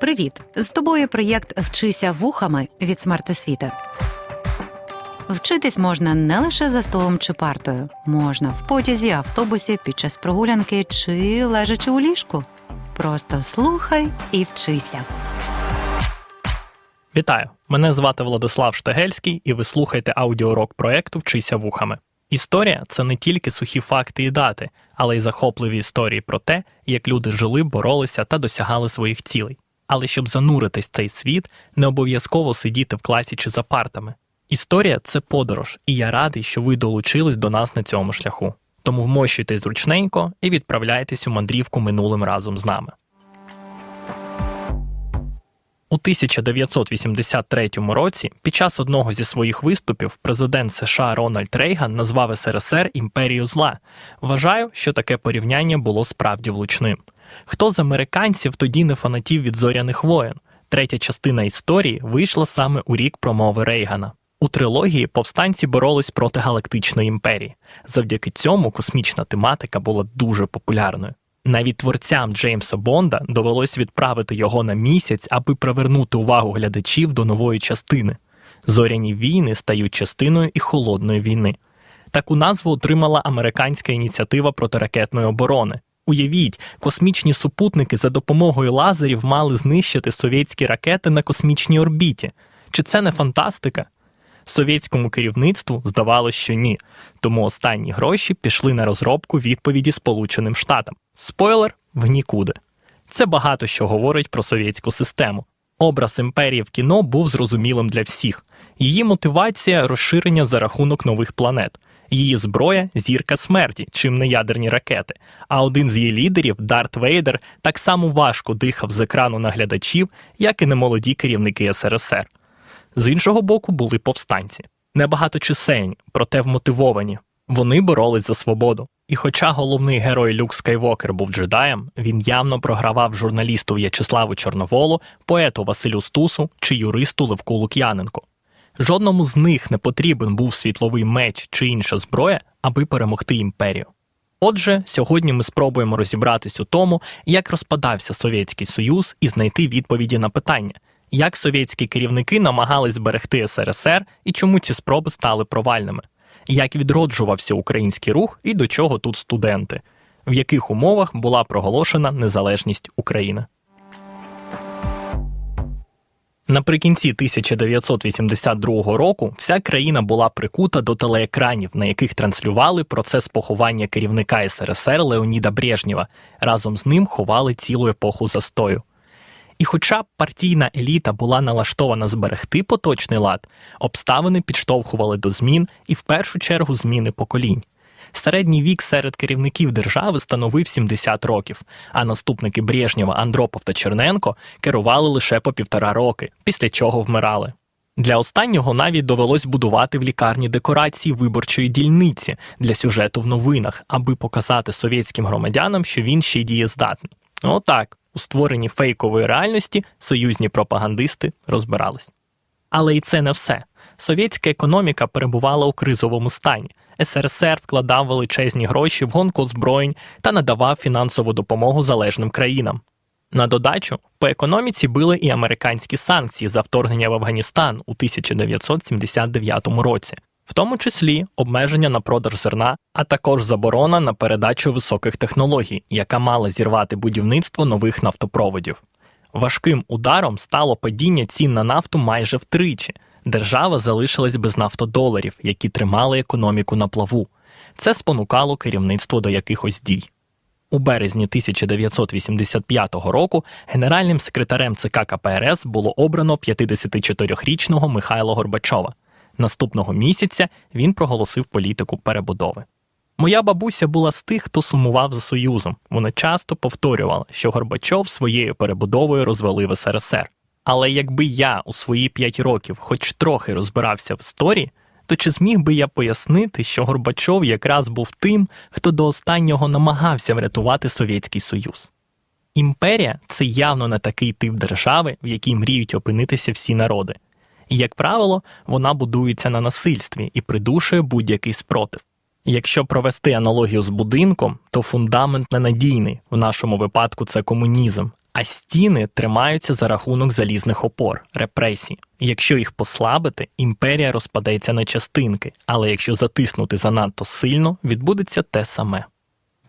Привіт! З тобою проєкт Вчися вухами від смертосвіти. Вчитись можна не лише за столом чи партою, можна в потязі, автобусі, під час прогулянки чи лежачи у ліжку. Просто слухай і вчися. Вітаю! Мене звати Владислав Штегельський, і ви слухаєте аудіорок проекту Вчися вухами. Історія це не тільки сухі факти і дати, але й захопливі історії про те, як люди жили, боролися та досягали своїх цілей. Але щоб зануритись в цей світ, не обов'язково сидіти в класі чи за партами. Історія це подорож, і я радий, що ви долучились до нас на цьому шляху. Тому вмощуйтесь зручненько і відправляйтесь у мандрівку минулим разом з нами. У 1983 році під час одного зі своїх виступів президент США Рональд Рейган назвав СРСР імперією зла. Вважаю, що таке порівняння було справді влучним. Хто з американців тоді не фанатів від зоряних воєн? Третя частина історії вийшла саме у рік промови Рейгана. У трилогії повстанці боролись проти галактичної імперії. Завдяки цьому космічна тематика була дуже популярною. Навіть творцям Джеймса Бонда довелось відправити його на місяць, аби привернути увагу глядачів до нової частини. Зоряні війни стають частиною і холодної війни. Таку назву отримала американська ініціатива протиракетної оборони. Уявіть, космічні супутники за допомогою лазерів мали знищити совєтські ракети на космічній орбіті. Чи це не фантастика? Совєтському керівництву здавалося, що ні, тому останні гроші пішли на розробку відповіді Сполученим Штатам. Спойлер в нікуди. Це багато що говорить про совєтську систему. Образ імперії в кіно був зрозумілим для всіх. Її мотивація розширення за рахунок нових планет. Її зброя зірка смерті, чим не ядерні ракети. А один з її лідерів, Дарт Вейдер, так само важко дихав з екрану на глядачів, як і немолоді керівники СРСР. З іншого боку, були повстанці. Небагаточисельні, проте вмотивовані. Вони боролись за свободу. І хоча головний герой Люк Скайвокер був джедаєм, він явно програвав журналісту В'ячеславу Чорноволу, поету Василю Стусу чи юристу Левку Лук'яненку. Жодному з них не потрібен був світловий меч чи інша зброя, аби перемогти імперію. Отже, сьогодні ми спробуємо розібратись у тому, як розпадався Совєтський Союз і знайти відповіді на питання, як совєтські керівники намагались зберегти СРСР і чому ці спроби стали провальними, як відроджувався український рух і до чого тут студенти, в яких умовах була проголошена незалежність України. Наприкінці 1982 року вся країна була прикута до телеекранів, на яких транслювали процес поховання керівника СРСР Леоніда Брежнєва. Разом з ним ховали цілу епоху застою. І хоча партійна еліта була налаштована зберегти поточний лад, обставини підштовхували до змін і в першу чергу зміни поколінь. Середній вік серед керівників держави становив 70 років, а наступники Брежнєва, Андропов та Черненко керували лише по півтора роки, після чого вмирали. Для останнього навіть довелось будувати в лікарні декорації виборчої дільниці для сюжету в новинах, аби показати совєтським громадянам, що він ще й дієздатний. Отак, у створенні фейкової реальності союзні пропагандисти розбирались. Але і це не все. Совєтська економіка перебувала у кризовому стані. СРСР вкладав величезні гроші в гонку озброєнь та надавав фінансову допомогу залежним країнам. На додачу, по економіці били і американські санкції за вторгнення в Афганістан у 1979 році, в тому числі обмеження на продаж зерна, а також заборона на передачу високих технологій, яка мала зірвати будівництво нових нафтопроводів. Важким ударом стало падіння цін на нафту майже втричі. Держава залишилась без нафтодоларів, які тримали економіку на плаву. Це спонукало керівництво до якихось дій. У березні 1985 року генеральним секретарем ЦК КПРС було обрано 54-річного Михайла Горбачова. Наступного місяця він проголосив політику перебудови. Моя бабуся була з тих, хто сумував за Союзом. Вона часто повторювала, що Горбачов своєю перебудовою розвалив СРСР. Але якби я у свої п'ять років хоч трохи розбирався в історії, то чи зміг би я пояснити, що Горбачов якраз був тим, хто до останнього намагався врятувати Совєтський Союз? Імперія це явно не такий тип держави, в якій мріють опинитися всі народи. І, як правило, вона будується на насильстві і придушує будь-який спротив. Якщо провести аналогію з будинком, то фундамент ненадійний, в нашому випадку це комунізм, а стіни тримаються за рахунок залізних опор, репресій. Якщо їх послабити, імперія розпадеться на частинки, але якщо затиснути занадто сильно, відбудеться те саме.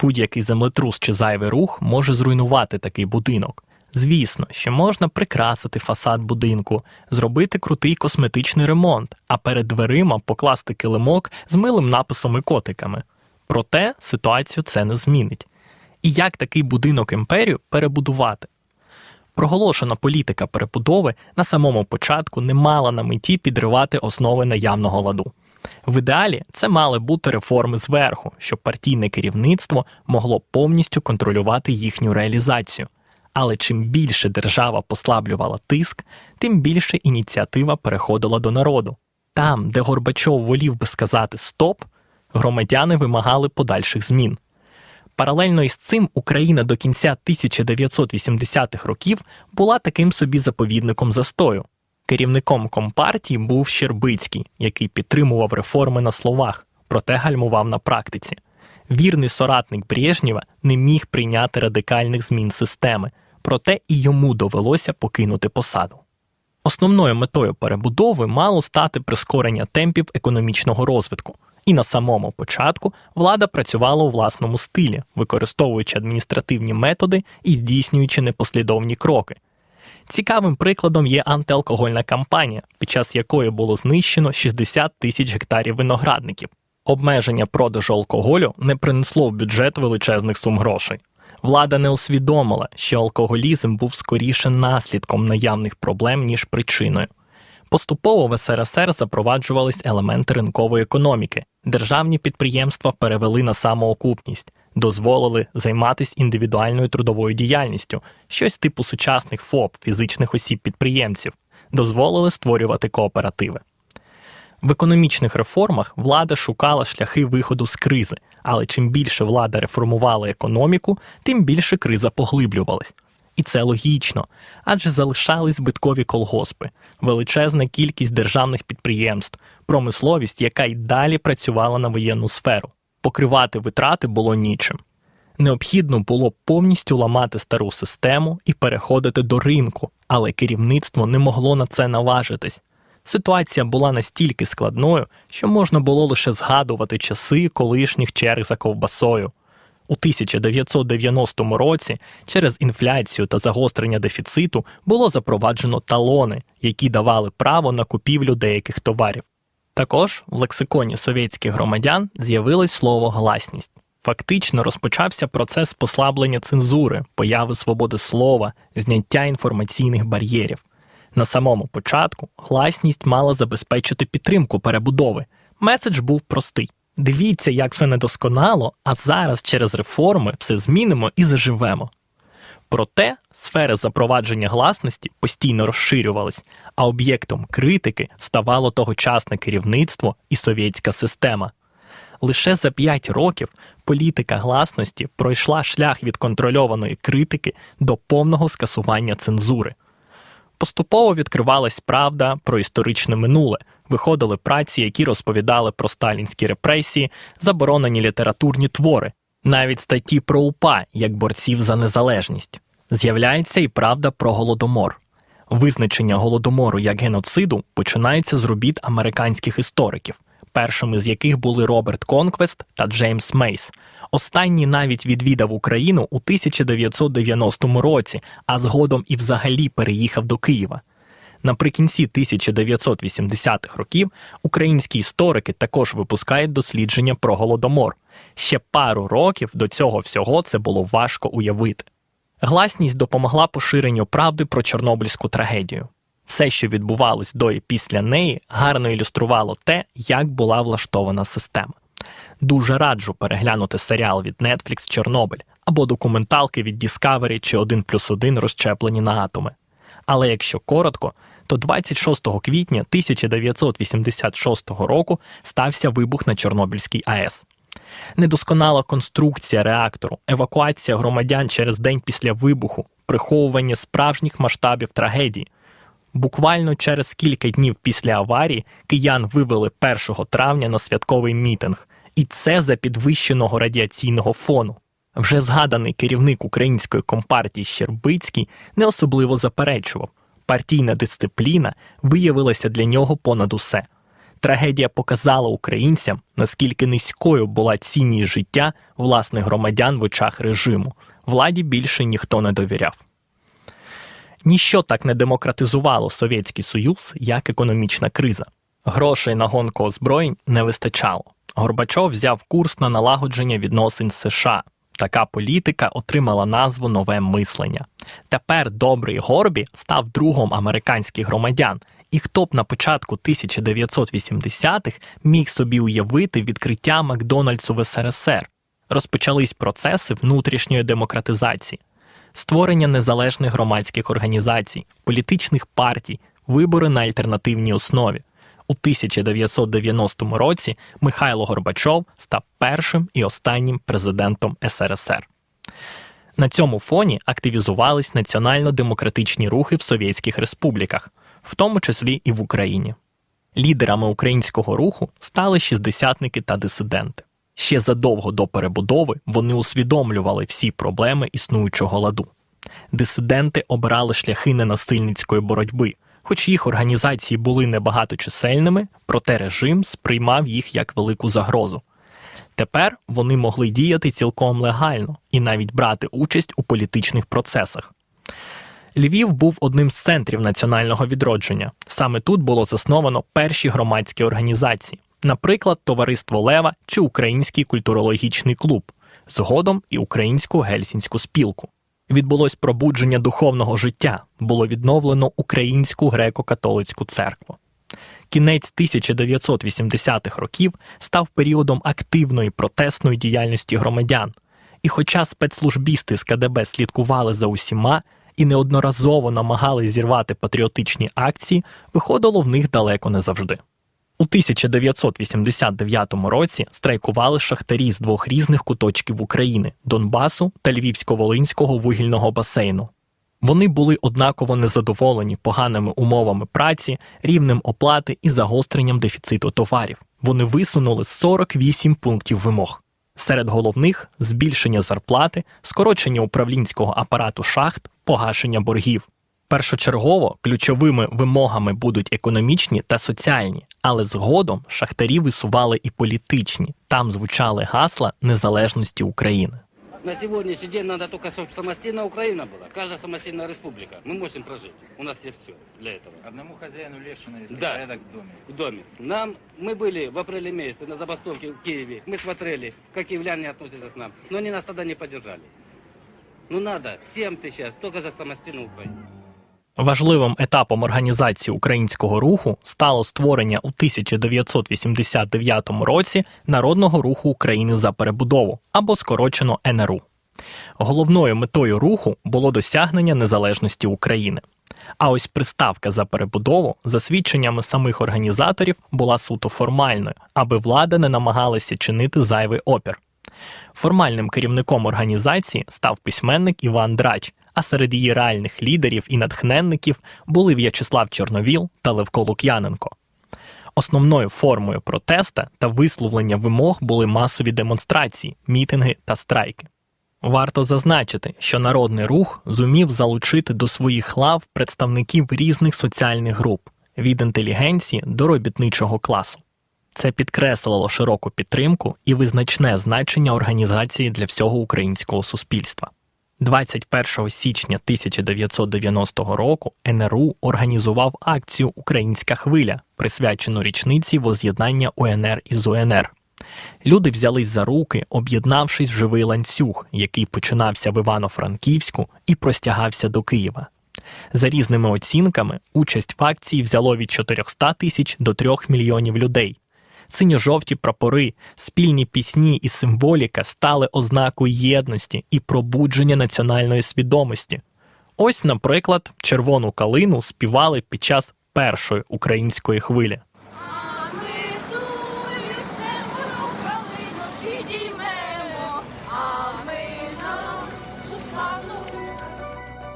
Будь-який землетрус чи зайвий рух може зруйнувати такий будинок. Звісно, що можна прикрасити фасад будинку, зробити крутий косметичний ремонт, а перед дверима покласти килимок з милим написом і котиками. Проте ситуацію це не змінить. І як такий будинок імперію перебудувати? Проголошена політика перебудови на самому початку не мала на меті підривати основи наявного ладу. В ідеалі це мали бути реформи зверху, щоб партійне керівництво могло повністю контролювати їхню реалізацію. Але чим більше держава послаблювала тиск, тим більше ініціатива переходила до народу. Там, де Горбачов волів би сказати стоп, громадяни вимагали подальших змін. Паралельно із цим Україна до кінця 1980-х років була таким собі заповідником застою. Керівником компартії був Щербицький, який підтримував реформи на словах, проте гальмував на практиці. Вірний соратник Брежнєва не міг прийняти радикальних змін системи, проте і йому довелося покинути посаду. Основною метою перебудови мало стати прискорення темпів економічного розвитку, і на самому початку влада працювала у власному стилі, використовуючи адміністративні методи і здійснюючи непослідовні кроки. Цікавим прикладом є антиалкогольна кампанія, під час якої було знищено 60 тисяч гектарів виноградників. Обмеження продажу алкоголю не принесло в бюджет величезних сум грошей. Влада не усвідомила, що алкоголізм був скоріше наслідком наявних проблем, ніж причиною. Поступово в СРСР запроваджувались елементи ринкової економіки. Державні підприємства перевели на самоокупність, дозволили займатися індивідуальною трудовою діяльністю, щось типу сучасних ФОП, фізичних осіб-підприємців, дозволили створювати кооперативи. В економічних реформах влада шукала шляхи виходу з кризи, але чим більше влада реформувала економіку, тим більше криза поглиблювалась. І це логічно, адже залишались збиткові колгоспи, величезна кількість державних підприємств, промисловість, яка й далі працювала на воєнну сферу. Покривати витрати було нічим. Необхідно було повністю ламати стару систему і переходити до ринку, але керівництво не могло на це наважитись. Ситуація була настільки складною, що можна було лише згадувати часи колишніх черг за ковбасою. У 1990 році через інфляцію та загострення дефіциту було запроваджено талони, які давали право на купівлю деяких товарів. Також в лексиконі совєтських громадян з'явилось слово гласність. Фактично розпочався процес послаблення цензури, появи свободи слова, зняття інформаційних бар'єрів. На самому початку гласність мала забезпечити підтримку перебудови. Меседж був простий: дивіться, як все недосконало, а зараз через реформи все змінимо і заживемо. Проте сфери запровадження гласності постійно розширювались, а об'єктом критики ставало тогочасне керівництво і совєтська система. Лише за п'ять років політика гласності пройшла шлях від контрольованої критики до повного скасування цензури. Поступово відкривалась правда про історичне минуле, виходили праці, які розповідали про сталінські репресії, заборонені літературні твори, навіть статті про УПА як борців за незалежність. З'являється і правда про голодомор. Визначення голодомору як геноциду починається з робіт американських істориків, першими з яких були Роберт Конквест та Джеймс Мейс. Останній навіть відвідав Україну у 1990 році, а згодом і взагалі переїхав до Києва. Наприкінці 1980-х років українські історики також випускають дослідження про голодомор. Ще пару років до цього всього це було важко уявити. Гласність допомогла поширенню правди про Чорнобильську трагедію. Все, що відбувалось до і після неї, гарно ілюструвало те, як була влаштована система. Дуже раджу переглянути серіал від Netflix Чорнобиль або документалки від Discovery чи 1 плюс 1 розчеплені на атоми. Але якщо коротко, то 26 квітня 1986 року стався вибух на Чорнобильській АЕС. Недосконала конструкція реактору, евакуація громадян через день після вибуху, приховування справжніх масштабів трагедії. Буквально через кілька днів після аварії киян вивели 1 травня на святковий мітинг, і це за підвищеного радіаційного фону. Вже згаданий керівник української компартії Щербицький не особливо заперечував. Партійна дисципліна виявилася для нього понад усе. Трагедія показала українцям, наскільки низькою була цінність життя власних громадян в очах режиму. Владі більше ніхто не довіряв. Ніщо так не демократизувало Совєтський Союз, як економічна криза. Грошей на гонку озброєнь не вистачало. Горбачов взяв курс на налагодження відносин з США. Така політика отримала назву нове мислення. Тепер добрий Горбі став другом американських громадян, і хто б на початку 1980-х міг собі уявити відкриття Макдональдсу в СРСР. Розпочались процеси внутрішньої демократизації, створення незалежних громадських організацій, політичних партій, вибори на альтернативній основі. У 1990 році Михайло Горбачов став першим і останнім президентом СРСР. На цьому фоні активізувались національно-демократичні рухи в совєтських республіках, в тому числі і в Україні. Лідерами українського руху стали шістдесятники та дисиденти. Ще задовго до перебудови вони усвідомлювали всі проблеми існуючого ладу. Дисиденти обирали шляхи ненасильницької боротьби, хоч їх організації були небагаточисельними, проте режим сприймав їх як велику загрозу. Тепер вони могли діяти цілком легально і навіть брати участь у політичних процесах. Львів був одним з центрів національного відродження. Саме тут було засновано перші громадські організації, наприклад, Товариство Лева чи Український культурологічний клуб, згодом і Українську гельсінську спілку. Відбулось пробудження духовного життя, було відновлено Українську греко-католицьку церкву. Кінець 1980-х років став періодом активної протестної діяльності громадян. І хоча спецслужбісти з КДБ слідкували за усіма і неодноразово намагали зірвати патріотичні акції, виходило в них далеко не завжди. У 1989 році страйкували шахтарі з двох різних куточків України Донбасу та Львівсько-Волинського вугільного басейну. Вони були однаково незадоволені поганими умовами праці, рівнем оплати і загостренням дефіциту товарів. Вони висунули 48 пунктів вимог. Серед головних збільшення зарплати, скорочення управлінського апарату шахт, погашення боргів. Першочергово ключовими вимогами будуть економічні та соціальні, але згодом шахтарі висували і політичні. Там звучали гасла незалежності України. На сегодняшний день надо только, чтобы самостийная Украина была. Каждая самостийная республика. Мы можем прожить. У нас есть все для этого. Одному хозяину легче навести Да. порядок в доме. В доме. Нам, мы были в апреле месяце на забастовке в Киеве. Мы смотрели, как киевляне относятся к нам. Но они нас тогда не поддержали. Ну надо всем сейчас только за самостийную Украину. Важливим етапом організації українського руху стало створення у 1989 році Народного руху України за перебудову або скорочено НРУ. Головною метою руху було досягнення незалежності України. А ось приставка за перебудову, за свідченнями самих організаторів, була суто формальною, аби влада не намагалася чинити зайвий опір. Формальним керівником організації став письменник Іван Драч, а серед її реальних лідерів і натхненників були В'ячеслав Чорновіл та Левко Лук'яненко. Основною формою протеста та висловлення вимог були масові демонстрації, мітинги та страйки. Варто зазначити, що народний рух зумів залучити до своїх лав представників різних соціальних груп від інтелігенції до робітничого класу. Це підкреслило широку підтримку і визначне значення організації для всього українського суспільства. 21 січня 1990 року НРУ організував акцію Українська хвиля, присвячену річниці воз'єднання УНР із УНР. Люди взялись за руки, об'єднавшись в живий ланцюг, який починався в Івано-Франківську і простягався до Києва. За різними оцінками, участь в акції взяло від 400 тисяч до 3 мільйонів людей. Синьо-жовті прапори, спільні пісні і символіка стали ознакою єдності і пробудження національної свідомості. Ось, наприклад, червону калину співали під час першої української хвилі.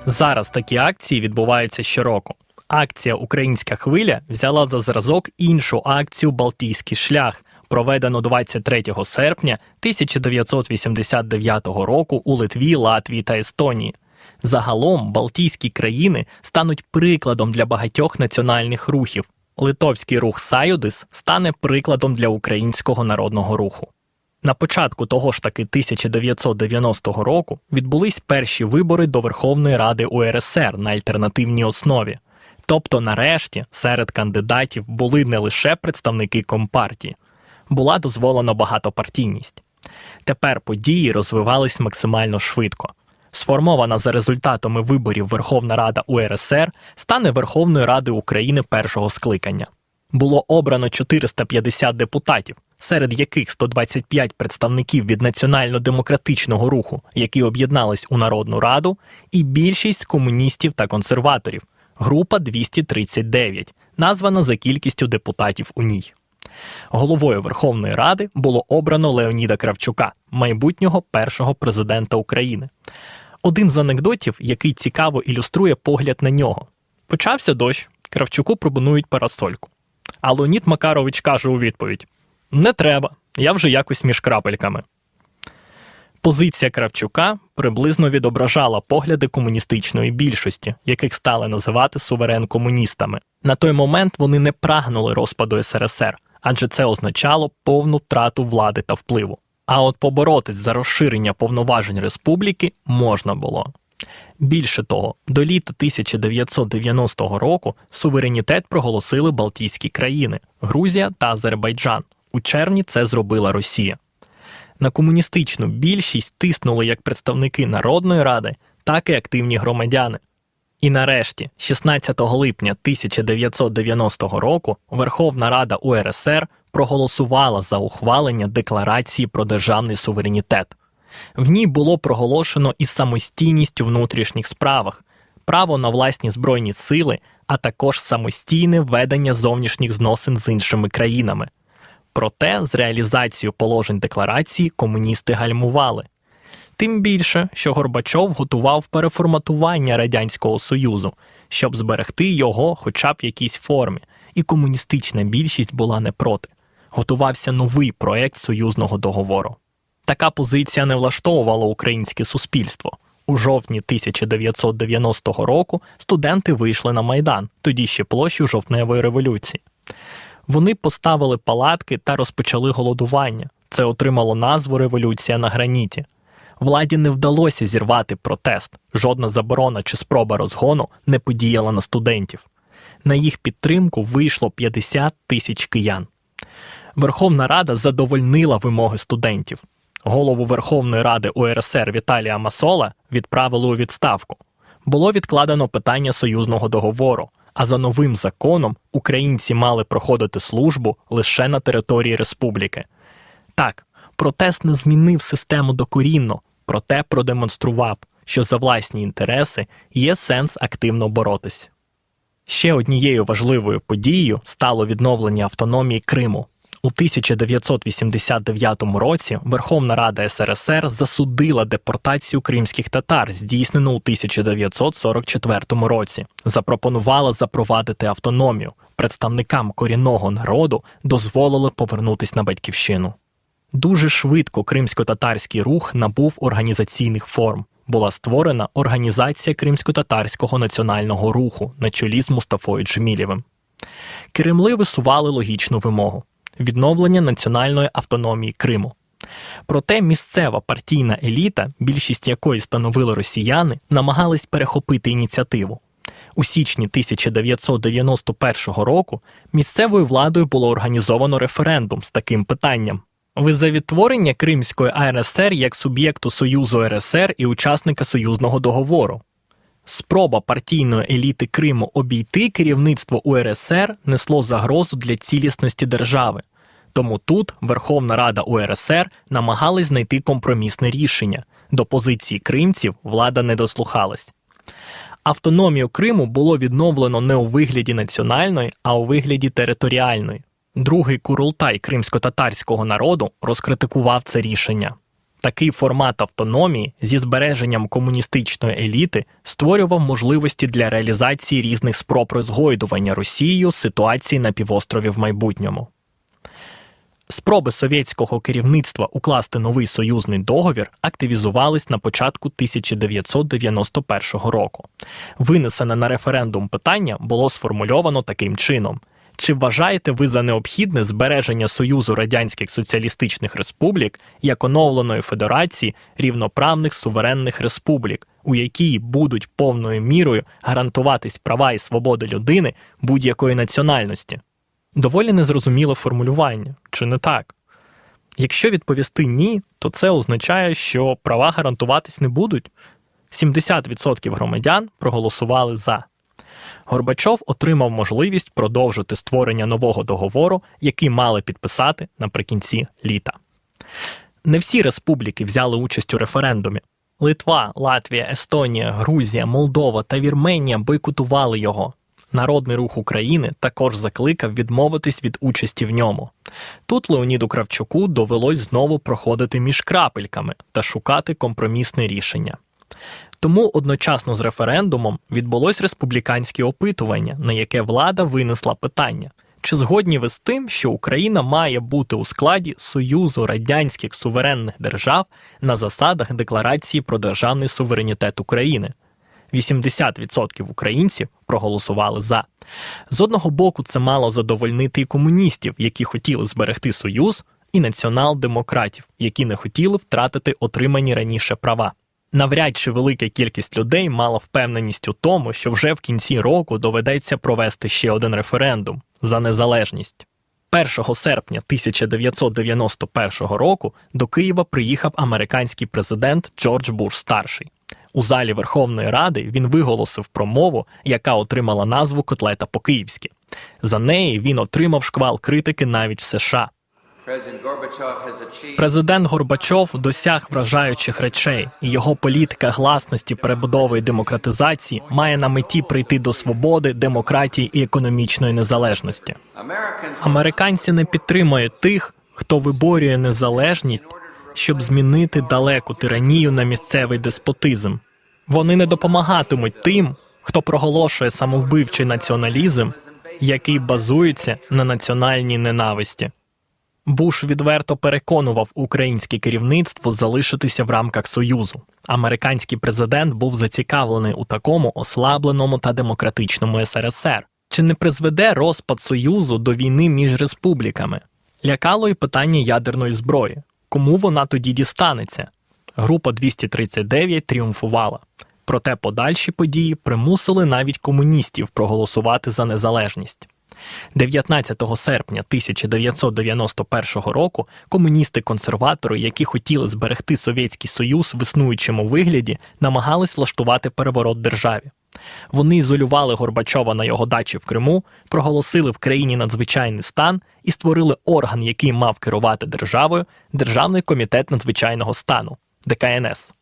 Зараз такі акції відбуваються щороку. Акція Українська хвиля взяла за зразок іншу акцію Балтійський шлях, проведено 23 серпня 1989 року у Литві, Латвії та Естонії. Загалом Балтійські країни стануть прикладом для багатьох національних рухів. Литовський рух Сайодис стане прикладом для українського народного руху. На початку того ж таки 1990 року відбулись перші вибори до Верховної Ради УРСР на альтернативній основі. Тобто, нарешті, серед кандидатів були не лише представники компартії, була дозволена багатопартійність. Тепер події розвивались максимально швидко. Сформована за результатами виборів Верховна Рада УРСР стане Верховною Радою України першого скликання. Було обрано 450 депутатів, серед яких 125 представників від національно-демократичного руху, які об'єднались у Народну Раду, і більшість комуністів та консерваторів, група 239, названа за кількістю депутатів у ній. Головою Верховної Ради було обрано Леоніда Кравчука, майбутнього першого президента України. Один з анекдотів, який цікаво ілюструє погляд на нього. Почався дощ, Кравчуку пропонують парасольку. А Леонід Макарович каже у відповідь: Не треба, я вже якось між крапельками. Позиція Кравчука приблизно відображала погляди комуністичної більшості, яких стали називати суверен-комуністами. На той момент вони не прагнули розпаду СРСР, адже це означало повну втрату влади та впливу. А от поборотись за розширення повноважень республіки можна було. Більше того, до літа 1990 року суверенітет проголосили Балтійські країни Грузія та Азербайджан. У червні це зробила Росія. На комуністичну більшість тиснули як представники Народної ради, так і активні громадяни. І нарешті, 16 липня 1990 року, Верховна Рада УРСР проголосувала за ухвалення декларації про державний суверенітет. В ній було проголошено і самостійність у внутрішніх справах, право на власні збройні сили, а також самостійне ведення зовнішніх зносин з іншими країнами. Проте з реалізацією положень декларації комуністи гальмували. Тим більше, що Горбачов готував переформатування Радянського Союзу, щоб зберегти його хоча б в якійсь формі, і комуністична більшість була не проти. Готувався новий проект союзного договору. Така позиція не влаштовувала українське суспільство. У жовтні 1990 року студенти вийшли на майдан, тоді ще площу жовтневої революції. Вони поставили палатки та розпочали голодування. Це отримало назву Революція на граніті. Владі не вдалося зірвати протест. Жодна заборона чи спроба розгону не подіяла на студентів. На їх підтримку вийшло 50 тисяч киян. Верховна Рада задовольнила вимоги студентів. Голову Верховної Ради УРСР Віталія Масола відправили у відставку. Було відкладено питання союзного договору. А за новим законом українці мали проходити службу лише на території республіки. Так, протест не змінив систему докорінно, проте продемонстрував, що за власні інтереси є сенс активно боротись. Ще однією важливою подією стало відновлення автономії Криму. У 1989 році Верховна Рада СРСР засудила депортацію кримських татар, здійснену у 1944 році. Запропонувала запровадити автономію. Представникам корінного народу дозволили повернутись на батьківщину. Дуже швидко кримсько-татарський рух набув організаційних форм. Була створена Організація кримсько-татарського національного руху на чолі з Мустафою Джемілєвим. Кремли висували логічну вимогу відновлення національної автономії Криму. Проте місцева партійна еліта, більшість якої становили росіяни, намагались перехопити ініціативу. У січні 1991 року місцевою владою було організовано референдум з таким питанням: ви за відтворення Кримської АРСР як суб'єкту Союзу РСР і учасника союзного договору. Спроба партійної еліти Криму обійти керівництво УРСР несло загрозу для цілісності держави. Тому тут Верховна Рада УРСР намагалась знайти компромісне рішення. До позиції кримців влада не дослухалась. Автономію Криму було відновлено не у вигляді національної, а у вигляді територіальної. Другий курултай кримсько-татарського народу розкритикував це рішення. Такий формат автономії зі збереженням комуністичної еліти створював можливості для реалізації різних спроб розгойдування Росією ситуації на півострові в майбутньому. Спроби совєтського керівництва укласти новий союзний договір активізувались на початку 1991 року. Винесене на референдум питання було сформульовано таким чином: чи вважаєте ви за необхідне збереження Союзу Радянських Соціалістичних Республік як оновленої федерації рівноправних суверенних республік, у якій будуть повною мірою гарантуватись права і свободи людини будь-якої національності? Доволі незрозуміле формулювання, чи не так? Якщо відповісти ні, то це означає, що права гарантуватись не будуть. 70% громадян проголосували за. Горбачов отримав можливість продовжити створення нового договору, який мали підписати наприкінці літа. Не всі республіки взяли участь у референдумі. Литва, Латвія, Естонія, Грузія, Молдова та Вірменія бойкотували його. Народний рух України також закликав відмовитись від участі в ньому. Тут Леоніду Кравчуку довелось знову проходити між крапельками та шукати компромісне рішення. Тому одночасно з референдумом відбулось республіканське опитування, на яке влада винесла питання: чи згодні ви з тим, що Україна має бути у складі Союзу радянських суверенних держав на засадах Декларації про державний суверенітет України? 80% українців проголосували за. З одного боку, це мало задовольнити і комуністів, які хотіли зберегти союз, і націонал-демократів, які не хотіли втратити отримані раніше права. Навряд чи велика кількість людей мала впевненість у тому, що вже в кінці року доведеться провести ще один референдум за незалежність. 1 серпня 1991 року до Києва приїхав американський президент Джордж Буш старший. У залі Верховної Ради він виголосив промову, яка отримала назву Котлета по-київськи. За неї він отримав шквал критики навіть в США. Президент Горбачов досяг вражаючих речей, і його політика гласності, перебудови і демократизації має на меті прийти до свободи, демократії і економічної незалежності. Американці не підтримують тих, хто виборює незалежність, щоб змінити далеку тиранію на місцевий деспотизм. Вони не допомагатимуть тим, хто проголошує самовбивчий націоналізм, який базується на національній ненависті. Буш відверто переконував українське керівництво залишитися в рамках союзу. Американський президент був зацікавлений у такому ослабленому та демократичному СРСР. Чи не призведе розпад союзу до війни між республіками? Лякало й питання ядерної зброї. Кому вона тоді дістанеться? Група 239 тріумфувала. Проте подальші події примусили навіть комуністів проголосувати за незалежність. 19 серпня 1991 року комуністи-консерватори, які хотіли зберегти Совєтський Союз в існуючому вигляді, намагались влаштувати переворот державі. Вони ізолювали Горбачова на його дачі в Криму, проголосили в країні надзвичайний стан і створили орган, який мав керувати державою Державний комітет надзвичайного стану ДКНС.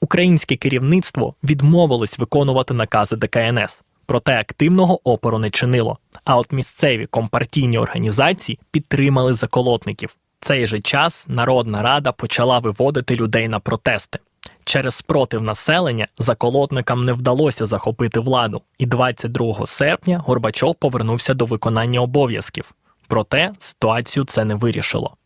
Українське керівництво відмовилось виконувати накази ДКНС, проте активного опору не чинило. А от місцеві компартійні організації підтримали заколотників. Цей же час Народна Рада почала виводити людей на протести. Через спротив населення заколотникам не вдалося захопити владу, і 22 серпня Горбачов повернувся до виконання обов'язків. Проте ситуацію це не вирішило.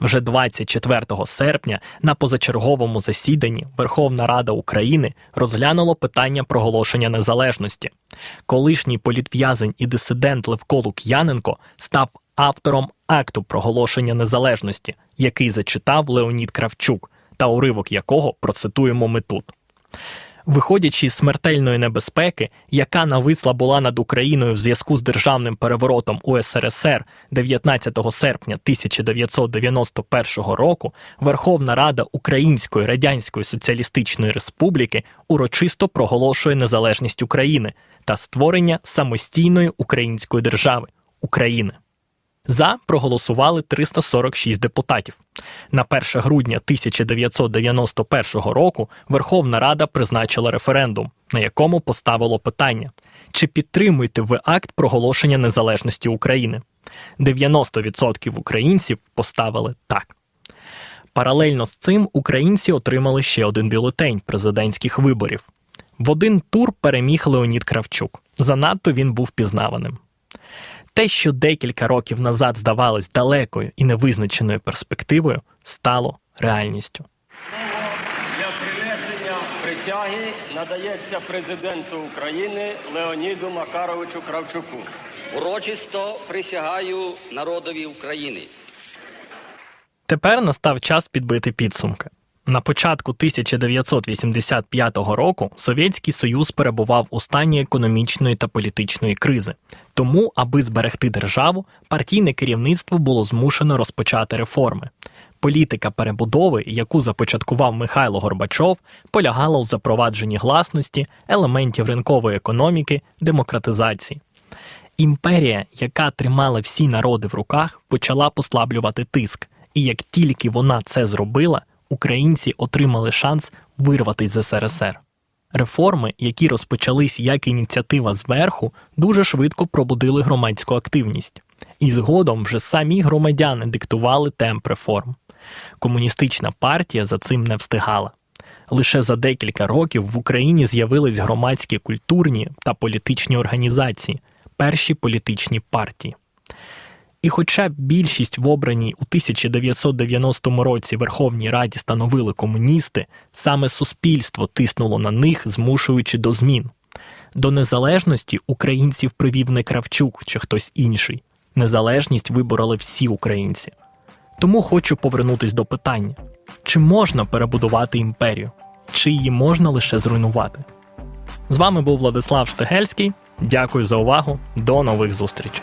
Вже 24 серпня на позачерговому засіданні Верховна Рада України розглянула питання проголошення незалежності. Колишній політв'язень і дисидент Левко Лук'яненко став автором акту проголошення незалежності, який зачитав Леонід Кравчук, та уривок якого процитуємо ми тут. Виходячи з смертельної небезпеки, яка нависла була над Україною в зв'язку з державним переворотом у СРСР 19 серпня 1991 року, Верховна Рада Української Радянської Соціалістичної Республіки урочисто проголошує незалежність України та створення самостійної української держави України. За проголосували 346 депутатів. На 1 грудня 1991 року Верховна Рада призначила референдум, на якому поставило питання: чи підтримуєте ви акт проголошення незалежності України? 90% українців поставили так. Паралельно з цим українці отримали ще один бюлетень президентських виборів. В один тур переміг Леонід Кравчук. Занадто він був пізнаваним. Те, що декілька років назад здавалось далекою і невизначеною перспективою, стало реальністю. Для принесення присяги надається президенту України Леоніду Макаровичу Кравчуку. Урочисто присягаю народові України. Тепер настав час підбити підсумки. На початку 1985 року Совєтський Союз перебував у стані економічної та політичної кризи. Тому, аби зберегти державу, партійне керівництво було змушено розпочати реформи. Політика перебудови, яку започаткував Михайло Горбачов, полягала у запровадженні гласності, елементів ринкової економіки, демократизації. Імперія, яка тримала всі народи в руках, почала послаблювати тиск, і як тільки вона це зробила, українці отримали шанс вирватися з СРСР. Реформи, які розпочались як ініціатива зверху, дуже швидко пробудили громадську активність, і згодом вже самі громадяни диктували темп реформ. Комуністична партія за цим не встигала. Лише за декілька років в Україні з'явились громадські культурні та політичні організації, перші політичні партії. І хоча більшість в обраній у 1990 році Верховній Раді становили комуністи, саме суспільство тиснуло на них, змушуючи до змін. До незалежності українців привів не Кравчук чи хтось інший. Незалежність вибороли всі українці. Тому хочу повернутись до питання: чи можна перебудувати імперію, чи її можна лише зруйнувати? З вами був Владислав Штегельський. Дякую за увагу. До нових зустрічей.